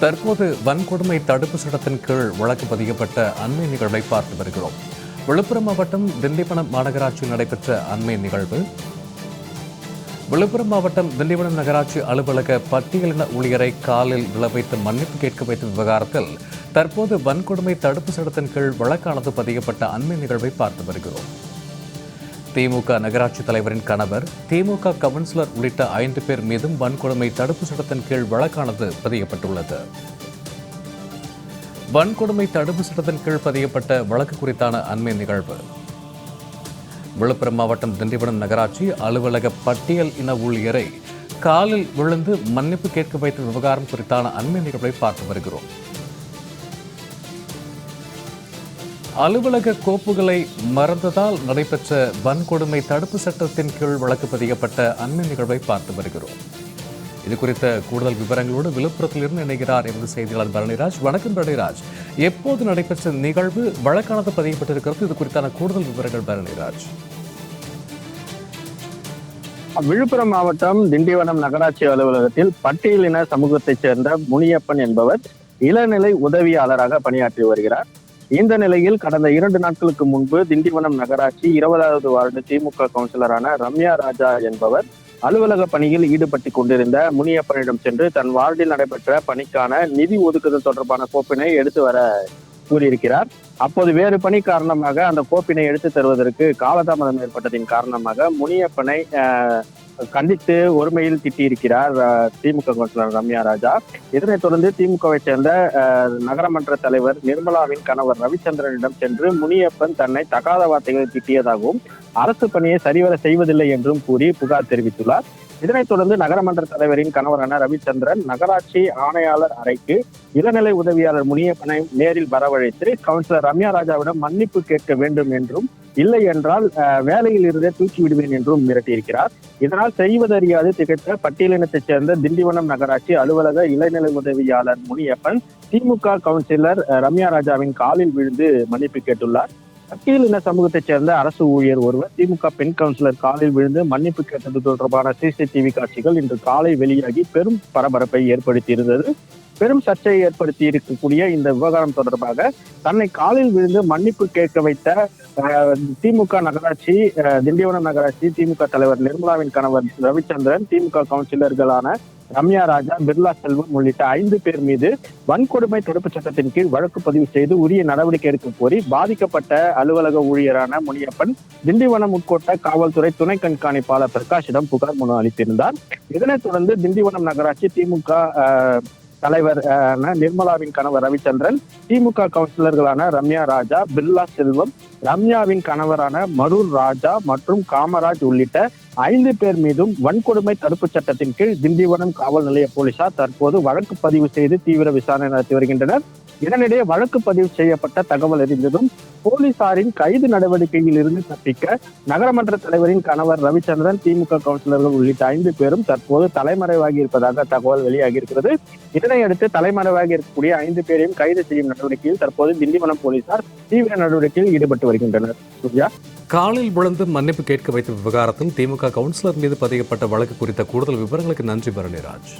தற்போது வன்கொடுமை தடுப்பு சட்டத்தின் கீழ் வழக்கு பதியப்பட்ட அண்மை நிகழ்வை பார்த்து வருகிறோம். விழுப்புரம் மாவட்டம் திண்டிவனம் மாநகராட்சியில் நடைபெற்ற அண்மை நிகழ்வு. விழுப்புரம் மாவட்டம் திண்டிவனம் நகராட்சி அலுவலக பட்டியலின ஊழியரை காலில் விழ வைத்து மன்னிப்பு கேட்க வைத்த விவகாரத்தில் தற்போது வன்கொடுமை தடுப்பு சட்டத்தின் கீழ் வழக்கானது பதியப்பட்ட அண்மை நிகழ்வை பார்த்து வருகிறோம். திமுக நகராட்சி தலைவரின் கணவர் திமுக கவுன்சிலர் உள்ளிட்ட ஐந்து பேர் மீதும் வன்கொடுமை தடுப்பு சட்டத்தின் கீழ் வழக்கானது பதியப்பட்டுள்ளது. வன்கொடுமை தடுப்பு சட்டத்தின் கீழ் பதியப்பட்ட வழக்கு குறித்தான அண்மை நிகழ்வு. விழுப்புரம் மாவட்டம் திண்டிவனம் நகராட்சி அலுவலக பட்டியல் இன ஊழியரை காலில் விழுந்து மன்னிப்பு கேட்க வைத்த விவகாரம் குறித்தான அண்மை நிகழ்வை பார்த்து வருகிறோம். அலுவலக கோப்புகளை மறந்ததால் நடைபெற்ற வன்கொடுமை தடுப்பு சட்டத்தின் கீழ் வழக்கு பதியப்பட்ட அண்மை நிகழ்வை பார்த்து வருகிறோம். இது குறித்த கூடுதல் விவரங்களோடு விழுப்புரத்திலிருந்து இணைகிறார் எமது செய்தியாளர் பரணிராஜ். வணக்கம் பரணிராஜ். எப்போது நடைபெற்ற நிகழ்வு வழக்கானது பதியப்பட்டிருக்கிறது? இது குறித்தான கூடுதல் விவரங்கள் பரணிராஜ். விழுப்புரம் மாவட்டம் திண்டிவனம் நகராட்சி அலுவலகத்தில் பட்டியலின சமூகத்தைச் சேர்ந்த முனியப்பன் என்பவர் இளநிலை உதவியாளராக பணியாற்றி வருகிறார். இந்த நிலையில் கடந்த இரண்டு நாட்களுக்கு முன்பு திண்டிவனம் நகராட்சி இருபதாவது வார்டு திமுக கவுன்சிலரான ரம்யா ராஜா என்பவர் அலுவலக பணியில் ஈடுபட்டு கொண்டிருந்த முனியப்பனிடம் சென்று தன் வார்டில் நடைபெற்ற பணிக்கான நிதி ஒதுக்குதல் தொடர்பான கோப்பினை எடுத்து வர கூறியிருக்கிறார். அப்போது வேறு பணி காரணமாக அந்த கோப்பினை எடுத்து தருவதற்கு காலதாமதம் ஏற்பட்டதின் காரணமாக முனியப்பனை கண்டித்து ஒருமையில் திட்டியிருக்கிறார் திமுக கவுன்சிலர் ரம்யா ராஜா. இதனைத் தொடர்ந்து திமுகவை சேர்ந்த நகரமன்ற தலைவர் நிர்மலாவின் கணவர் ரவிச்சந்திரனிடம் சென்று முனியப்பன் தன்னை தகாத வார்த்தைகளை திட்டியதாகவும் அரசு பணியை சரிவர செய்வதில்லை என்றும் கூறி புகார் தெரிவித்துள்ளார். இதனைத் தொடர்ந்து நகரமன்ற தலைவரின் கணவரான ரவிச்சந்திரன் நகராட்சி ஆணையாளர் அறைக்கு இளநிலை உதவியாளர் முனியப்பனை நேரில் வரவழைத்து கவுன்சிலர் ரம்யா ராஜாவிடம் மன்னிப்பு கேட்க வேண்டும் என்றும் இல்லை என்றால் அஹ், வேலையில் இருந்தே தூக்கி விடுவேன் என்றும் மிரட்டியிருக்கிறார். இதனால் செய்வதறியாது திகழ்த்த பட்டியலினத்தைச் சேர்ந்த திண்டிவனம் நகராட்சி அலுவலக இளநிலை உதவியாளர் முனியப்பன் திமுக கவுன்சிலர் ரம்யா ராஜாவின் காலில் விழுந்து மன்னிப்பு கேட்டுள்ளார். பட்டியலின சமூகத்தைச் சேர்ந்த அரசு ஊழியர் ஒருவர் திமுக பெண் கவுன்சிலர் காலில் விழுந்து மன்னிப்பு கேட்டது தொடர்பான சிசிடிவி காட்சிகள் இன்று காலை வெளியாகி பெரும் பரபரப்பை ஏற்படுத்தியிருந்தது. பெரும் சர்ச்சையை ஏற்படுத்தி இருக்கக்கூடிய இந்த விவகாரம் தொடர்பாக தன்னை காலில் விழுந்து மன்னிப்பு கேட்க வைத்த அஹ், திமுக நகராட்சி அஹ், திண்டிவனம் நகராட்சி திமுக தலைவர் நிர்மலாவின் கணவர் ரவிச்சந்திரன் திமுக கவுன்சிலர்களான ரம்யா ராஜா பிர்லா செல்வம் உள்ளிட்ட ஐந்து பேர் மீது வன்கொடுமை தடுப்பு சட்டத்தின் கீழ் வழக்கு பதிவு செய்து உரிய நடவடிக்கை எடுக்க கோரி பாதிக்கப்பட்ட அலுவலக ஊழியரான முனியப்பன் திண்டிவனம் உட்கோட்ட காவல்துறை துணை கண்காணிப்பாளர் பிரகாஷிடம் புகார் மனு அளித்திருந்தார். இதனைத் தொடர்ந்து திண்டிவனம் நகராட்சி திமுக தலைவர் நிர்மலாவின் கணவர் ரவிச்சந்திரன் திமுக கவுன்சிலர்களான ரம்யா ராஜா பிர்லா செல்வம் ரம்யாவின் கணவரான மரூர் ராஜா மற்றும் காமராஜ் உள்ளிட்ட ஐந்து பேர் மீதும் வன்கொடுமை தடுப்பு சட்டத்தின் கீழ் திண்டிவனம் காவல் நிலைய போலீசார் தற்போது வழக்கு பதிவு செய்து தீவிர விசாரணை நடத்தி வருகின்றனர். இதனிடையே வழக்கு பதிவு செய்யப்பட்ட தகவல் அறிந்ததும் போலீசாரின் கைது நடவடிக்கையில் இருந்து தப்பிக்க நகரமன்ற தலைவரின் கணவர் ரவிச்சந்திரன் திமுக கவுன்சிலர்கள் உள்ளிட்ட ஐந்து பேரும் தற்போது தலைமறைவாகி இருப்பதாக தகவல் வெளியாகி இருக்கிறது இதனையடுத்து தலைமறைவாகி இருக்கக்கூடிய ஐந்து பேரையும் கைது செய்யும் நடவடிக்கையில் தற்போது திண்டிவனம் போலீசார் தீவிர நடவடிக்கையில் ஈடுபட்டு வருகின்றனர். சூர்யா? காலில் விழுந்து மன்னிப்பு கேட்க வைத்த விவகாரத்தில் திமுக கவுன்சிலர் மீது பதியப்பட்ட வழக்கு குறித்த கூடுதல் விவரங்களுக்கு நன்றி பரணிராஜ்.